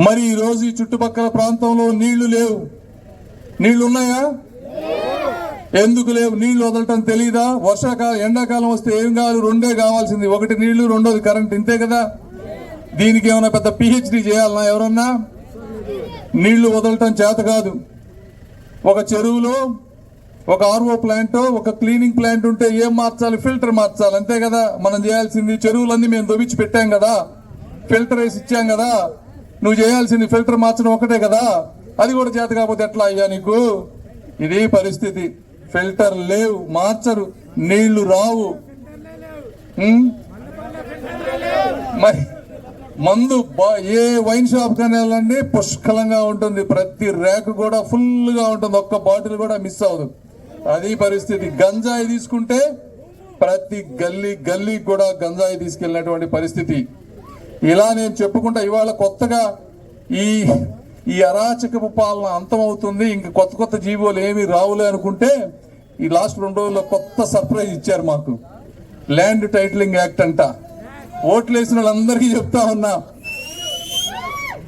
మరి ఈ రోజు ఈ చుట్టుపక్కల ప్రాంతంలో నీళ్ళు లేవు. నీళ్ళు ఉన్నాయా ఎందుకు లేవు? నీళ్ళు వదలటం తెలీదా? వర్షాకాలం ఎండాకాలం వస్తే ఏం కావాలి? రెండే కావాల్సింది. ఒకటి నీళ్ళు రెండోది కరెంట్. ఇంతే కదా? దీనికి ఏమైనా పెద్ద పిహెచ్డి చేయాలన్నా ఎవరన్నా? నీళ్ళు వదలటం చేత కాదు. ఒక చెరువులో ఒక ఆర్ఓ ప్లాంట్ ఒక క్లీనింగ్ ప్లాంట్ ఉంటే ఏం మార్చాలి? ఫిల్టర్ మార్చాలి. అంతే కదా? మనం చేయాల్సింది చెరువులన్నీ మేము దొబిచ్చి పెట్టాం కదా? ఫిల్టర్ వేసి ఇచ్చాం కదా? నువ్వు చేయాల్సింది ఫిల్టర్ మార్చడం ఒకటే కదా? అది కూడా చేత కాకపోతే ఎట్లా అయ్యా నీకు? ఇది పరిస్థితి. ఫిల్టర్ లేవు మార్చరు. నీళ్ళు రావు. మరి మందు ఏ వైన్ షాప్ కానీ వెళ్ళండి పుష్కలంగా ఉంటుంది. ప్రతి ర్యాక్ కూడా ఫుల్గా ఉంటుంది. ఒక్క బాటిల్ కూడా మిస్ అవ్వదు. అది పరిస్థితి. గంజాయి తీసుకుంటే ప్రతి గల్లీ గల్లీ కూడా గంజాయి తీసుకెళ్ళినటువంటి పరిస్థితి. ఇలా నేను చెప్పుకుంటా ఇవాళ కొత్తగా ఈ ఈ అరాచకపు పాలన అంతమవుతుంది. ఇంక కొత్త కొత్త జీవోలు ఏమి రావులే అనుకుంటే ఈ లాస్ట్ రెండు రోజుల్లో కొత్త సర్ప్రైజ్ ఇచ్చారు మాకు. ల్యాండ్ టైటిలింగ్ యాక్ట్ అంట. ఓట్లేసిన వాళ్ళందరికీ చెప్తా ఉన్నా.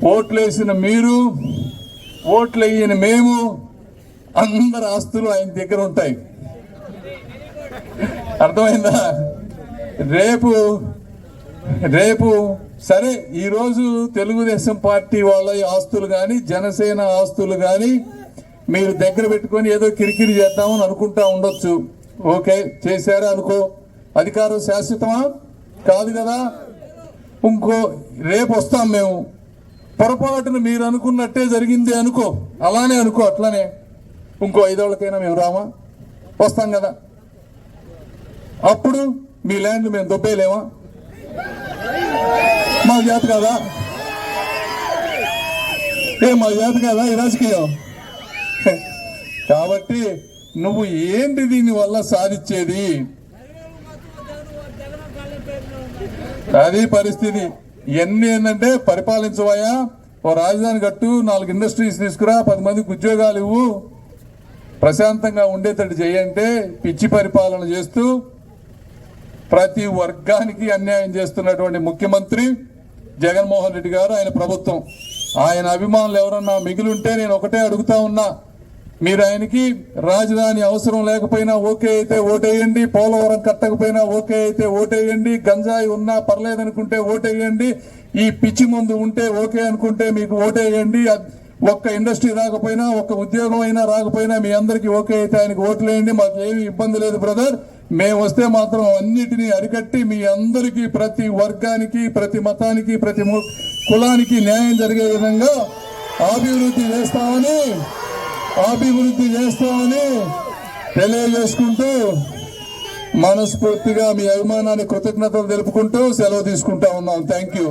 ఓట్లేసిన మీరు ఓట్లేయని మేము అందరి ఆస్తులు ఆయన దగ్గర ఉంటాయి. అర్థమైందా? రేపు రేపు సరే ఈరోజు తెలుగుదేశం పార్టీ వాళ్ళ ఆస్తులు కానీ జనసేన ఆస్తులు కానీ మీరు దగ్గర పెట్టుకొని ఏదో కిరికిరి చేద్దామని అనుకుంటా ఉండొచ్చు. ఓకే చేశారా అనుకో. అధికారం శాశ్వతమా? కాదు కదా. ఇంకో రేపు వస్తాం మేము. పొరపాటున మీరు అనుకున్నట్టే జరిగింది అనుకో. అలానే అనుకో అట్లానే. ఇంకో ఐదోళ్ళకైనా మేము రామా? వస్తాం కదా. అప్పుడు మీ ల్యాండ్ మేము దొబ్బేయలేమా? మా జాత కదా? ఏ మా జాత కదా ఈ రాజకీయం? కాబట్టి నువ్వు ఏంటి దీని వల్ల సాధించేది? అది పరిస్థితి. ఇవన్నీ ఏంటంటే పరిపాలించవయా ఓ రాజధాని కట్టు నాలుగు ఇండస్ట్రీస్ తీసుకురా పది మందికి ఉద్యోగాలు ఇవ్వు. ప్రశాంతంగా ఉండేటట్టు చేయంటే పిచ్చి పరిపాలన చేస్తూ ప్రతి వర్గానికి అన్యాయం చేస్తున్నటువంటి ముఖ్యమంత్రి జగన్మోహన్ రెడ్డి గారు ఆయన ప్రభుత్వం. ఆయన అభిమానులు ఎవరన్నా మిగిలింటే నేను ఒకటే అడుగుతా ఉన్నా. మీరు ఆయనకి రాజధాని అవసరం లేకపోయినా ఓకే అయితే ఓటేయండి పోలవరం కట్టకపోయినా ఓకే అయితే ఓటేయండి గంజాయి ఉన్నా పర్లేదనుకుంటే ఓటేయండి ఈ పిచ్చి మందు ఉంటే ఓకే అనుకుంటే మీకు ఓటేయండి ఒక్క ఇండస్ట్రీ రాకపోయినా ఒక్క ఉద్యోగం అయినా రాకపోయినా మీ అందరికీ ఓకే అయితే ఆయనకి ఓట్లేయండి మాకు ఏమి ఇబ్బంది లేదు బ్రదర్. మేము వస్తే మాత్రం అన్నిటినీ అరికట్టి మీ అందరికీ ప్రతి వర్గానికి ప్రతి మతానికి ప్రతి ము- కులానికి న్యాయం జరిగే విధంగా అభివృద్ధి చేస్తామని అభివృద్ధి చేస్తామని తెలియజేసుకుంటూ మనస్ఫూర్తిగా మీ అభిమానాన్ని కృతజ్ఞతలు తెలుపుకుంటూ సెలవు తీసుకుంటా ఉన్నాం. Thank you